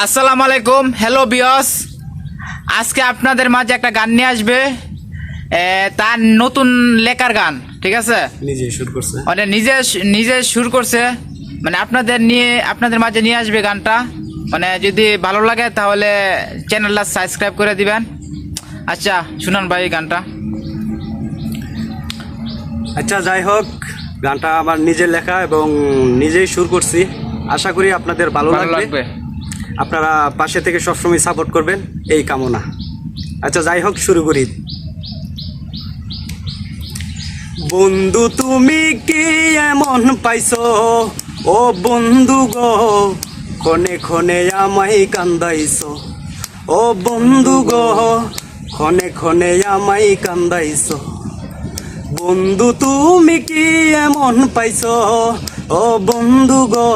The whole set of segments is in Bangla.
আসসালামু আলাইকুম। হ্যালো বিয়স আজকে আপনাদের মাঝে একটা গান নিয়ে আসবে। তার নতুন লেখার গান ঠিক আছে? নিজে করছে। মানে নিজে নিজে সুর করছে। মানে আপনাদের নিয়ে আপনাদের মাঝে নিয়ে আসবে গানটা। মানে যদি ভালো লাগে তাহলে চ্যানেলটা সাবস্ক্রাইব করে দিবেন। আচ্ছা শুনান ভাই গানটা। আচ্ছা যাই হোক গানটা আমার নিজের লেখা এবং নিজেই সুর করছি। আশা করি আপনাদের ভালো লাগবে। আপনারা পাশে থেকে সবসময় সাপোর্ট করবেন। এই কামনা। আচ্ছা যাই হোক, শুরু করি। বন্ধু, তুমি কি এমন পাইছো? ও বন্ধু গো, ক্ষণে ক্ষণে আমাই কান্দাইছো। ও বন্ধু গো, ক্ষণে ক্ষণে আমায় কান্দাইছো। বন্ধু, তুমি কি এমন পাইছো? ও বন্ধু গো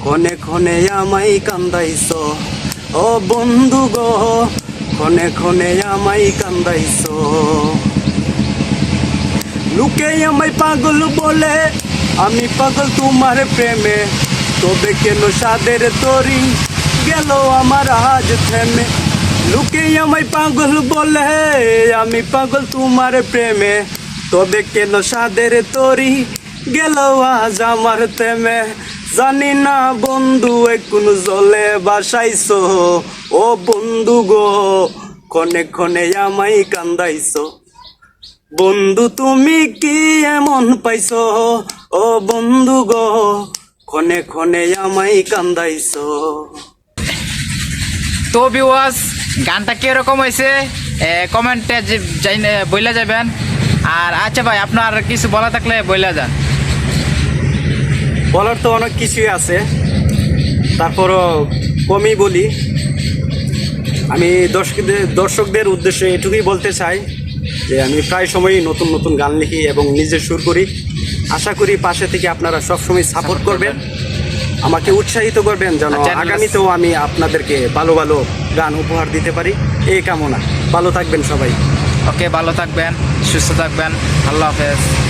ক্ষণে ক্ষণে আমায় কান্দাইছো। ও বন্ধু গো ক্ষণে ক্ষণে আমায় কান্দাইছো। লোকে আমায় পাগল বলে, আমি পাগল তোমার প্রেমে। তবে কেন সাদের তরি গেল আমার আজ থেমে? লোকে আমায় পাগল বলে, আমি পাগল তোমার প্রেমে। তবে কেন সাদের তরি গেল আজ আমার থেমে? জানি না বন্ধু কোন জলে বাসাইছো। ও বন্ধু গো, ক্ষণে ক্ষণে আমায় কান্দাইছো। বন্ধু, তুমি কি এমন পাইছো? ও বন্ধু গো, ক্ষণে ক্ষণে আমায় কান্দাইছো। তো বিওয়াস গানটা কীরকম হয়েছে কমেন্টে বইলা যাবেন আর আচ্ছা ভাই, আপনার কিছু বলা থাকলে বইলা যান। বলার তো অনেক কিছুই আছে। তারপরও কমই বলি। আমি দর্শকদের দর্শকদের উদ্দেশ্যে এটুকুই বলতে চাই যে আমি প্রায় সময়ই নতুন নতুন গান লিখি এবং নিজে সুর করি। আশা করি পাশে থেকে আপনারা সবসময় সাপোর্ট করবেন। আমাকে উৎসাহিত করবেন যেন আগামীতেও আমি আপনাদেরকে ভালো ভালো গান উপহার দিতে পারি। এই কামনা। ভালো থাকবেন সবাই। ওকে ভালো থাকবেন সুস্থ থাকবেন। আল্লাহ হাফেজ।